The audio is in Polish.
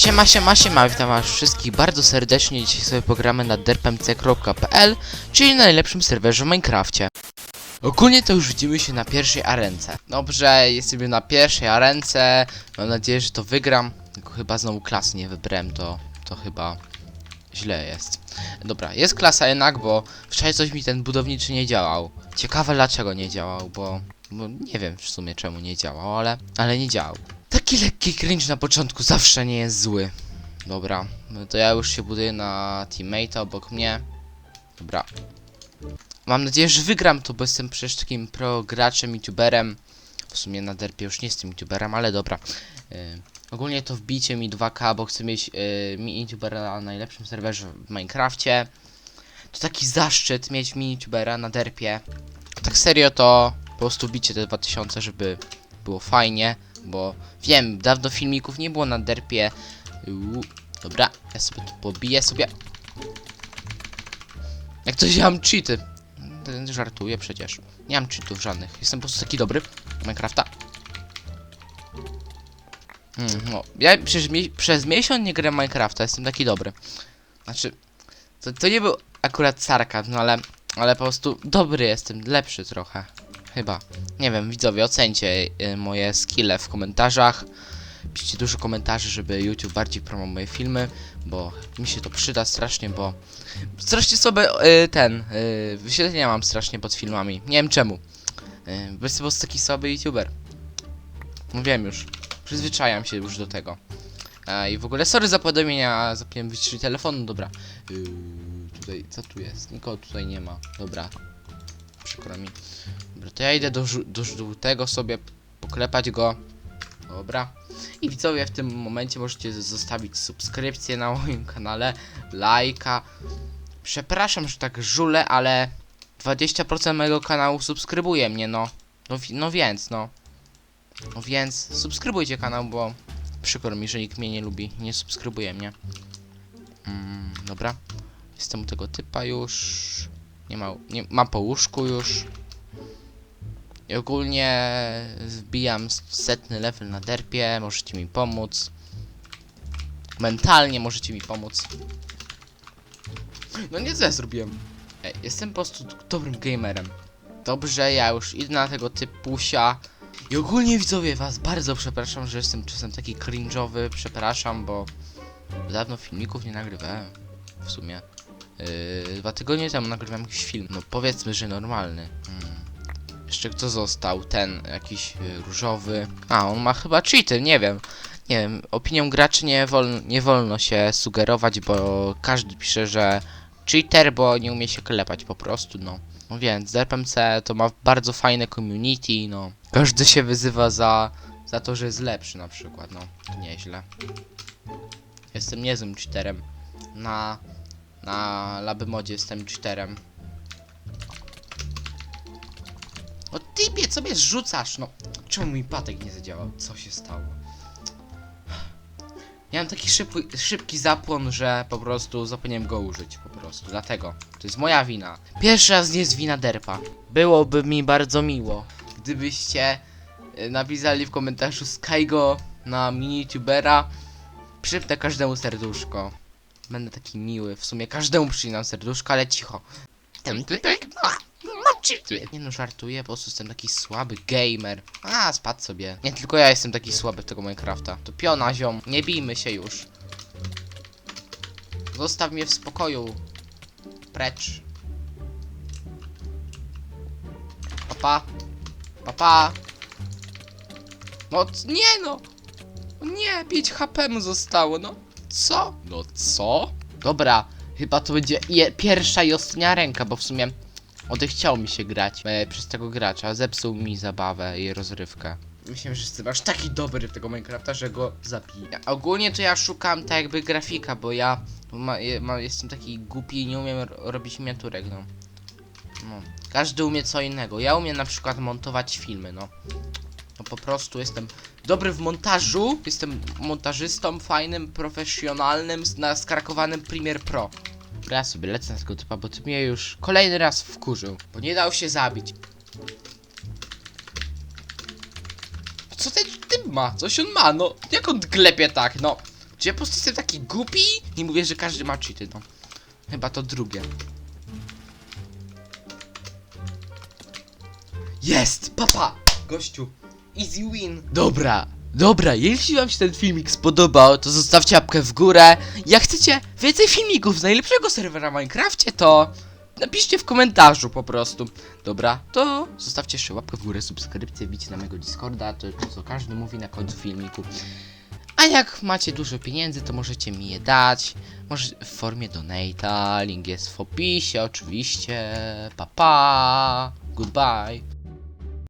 Siema, siema, siema, witam was wszystkich bardzo serdecznie. Dzisiaj sobie pogramy na derpmc.pl, czyli najlepszym serwerze w Minecrafcie. Ogólnie to już widzimy się na pierwszej arence. Dobrze, jesteśmy na pierwszej arence. Mam nadzieję, że to wygram. Tylko chyba znowu klasy nie wybrałem, to, to chyba źle jest. Dobra, jest klasa jednak, bo wczoraj coś mi ten budowniczy nie działał. Ciekawe dlaczego nie działał, bo, bo nie wiem w sumie czemu nie działał, ale, ale nie działał. Taki lekki cringe na początku zawsze nie jest zły. Dobra, to ja już się buduję na teammate'a obok mnie. Dobra. Mam nadzieję, że wygram to, bo jestem przecież takim pro graczem, youtuberem. W sumie na derpie już nie jestem youtuberem, ale dobra. Yy, ogólnie to wbijcie mi 2k, bo chcę mieć yy, mi youtubera na najlepszym serwerze w Minecrafcie. To taki zaszczyt mieć mi youtubera na derpie. Tak serio to prostu bicie te 2000, żeby było fajnie. Bo wiem, dawno filmików nie było na derpie. Uuu, dobra, ja sobie tu pobiję sobie. Jak coś ja mam cheaty. Żartuję przecież. Nie mam cheatów żadnych. Jestem po prostu taki dobry. Minecrafta. Mm, no, ja przez, przez miesiąc nie gram w Minecrafta, jestem taki dobry. Znaczy, to, to nie był akurat sarkazm, no ale, ale po prostu dobry jestem, lepszy trochę. Chyba. Nie wiem, widzowie, ocencie y, moje skille w komentarzach. Piszcie dużo komentarzy, żeby YouTube bardziej promował moje filmy, bo mi się to przyda strasznie, bo strasznie sobie y, ten y, wyświetlenia mam strasznie pod filmami. Nie wiem czemu. Y, bo jestem taki słaby YouTuber. Wiem już. Przyzwyczajam się już do tego. A, I w ogóle sorry za powiadomienia, zapomniałem wyciszyć telefonu, dobra. Yy, tutaj, co tu jest? Nikogo tutaj nie ma. Dobra. Przykro mi. Dobra, to ja idę do, do żółtego sobie poklepać go. Dobra. I widzowie, w tym momencie możecie zostawić subskrypcję na moim kanale, lajka. Przepraszam, że tak żule, ale 20% mojego kanału subskrybuje mnie, no. No, no więc, no. No więc subskrybujcie kanał, bo przykro mi, że nikt mnie nie lubi, nie subskrybuje mnie. Mm, dobra. Jestem u tego typa już. Nie ma, nie, ma po łóżku już. I ogólnie wbijam setny level na derpie, możecie mi pomóc. Mentalnie możecie mi pomóc. No nie co zrobiłem. Ej, jestem po prostu dobrym gamerem. Dobrze, ja już idę na tego typusia. I ogólnie widzowie was bardzo przepraszam, że jestem czasem taki cringe'owy, przepraszam, bo dawno filmików nie nagrywałem. W sumie. Yy, dwa tygodnie temu nagrywałem jakiś film. No powiedzmy, że normalny. Hmm. Jeszcze kto został? Ten jakiś yy, różowy. A, on ma chyba cheaty, nie wiem. Nie wiem, opinią graczy nie, wol, nie wolno się sugerować, bo każdy pisze, że cheater, bo nie umie się klepać po prostu, no. No więc, DRPMC to ma bardzo fajne community, no. Każdy się wyzywa za, za to, że jest lepszy na przykład, no. To nieźle. Jestem niezłym cheaterem. Na, na Laby Modzie jestem cheaterem. O typie, co mnie zrzucasz, no. Czemu mi patek nie zadziałał? Co się stało? Miałem taki szybki, szybki zapłon, że po prostu zapomniałem go użyć, po prostu, dlatego. To jest moja wina. Pierwszy raz nie jest wina derpa. Byłoby mi bardzo miło, gdybyście y, napisali w komentarzu Skygo na mini-youtubera. Przypnę każdemu serduszko. Będę taki miły, w sumie każdemu przycinam serduszko, ale cicho. Ten typek, no, nie no, żartuję, po prostu jestem taki słaby gamer. A, spadł sobie. Nie tylko ja jestem taki słaby w tego Minecrafta. To piona ziom, nie bijmy się już. Zostaw mnie w spokoju. Precz. Papa. Papa. No nie no. Nie, 5 HP mu zostało, no. Co? No co? Dobra, chyba to będzie je, pierwsza i ostatnia ręka, bo w sumie odechciało mi się grać e, przez tego gracza. Zepsuł mi zabawę i rozrywkę. Myślałem, że jestem aż taki dobry w tego Minecrafta, że go zabiję. Ogólnie to ja szukam tak jakby grafika, bo ja ma, ma, jestem taki głupi i nie umiem ro- robić miniaturek, no. no. Każdy umie co innego. Ja umiem na przykład montować filmy, no. No po prostu jestem dobry w montażu. Jestem montażystą fajnym, profesjonalnym, z- na skrakowanym Premiere Pro. Ja sobie lecę na tego typa, bo ty mnie już kolejny raz wkurzył, bo nie dał się zabić. Co ten typ ma? Coś on ma, no. Jak on klepie tak, no. Czy ja po prostu jestem taki głupi? Nie mówię, że każdy ma cheaty, no. Chyba to drugie. Jest! Papa! Gościu! Easy win! Dobra, dobra, jeśli wam się ten filmik spodobał, to zostawcie łapkę w górę. Jak chcecie więcej filmików z najlepszego serwera w Minecrafcie, to napiszcie w komentarzu po prostu. Dobra, to zostawcie jeszcze łapkę w górę, subskrypcję, wbicie na mojego Discorda, to to co każdy mówi na końcu filmiku. A jak macie dużo pieniędzy, to możecie mi je dać. Może w formie donata. Link jest w opisie, oczywiście. Pa pa. Goodbye.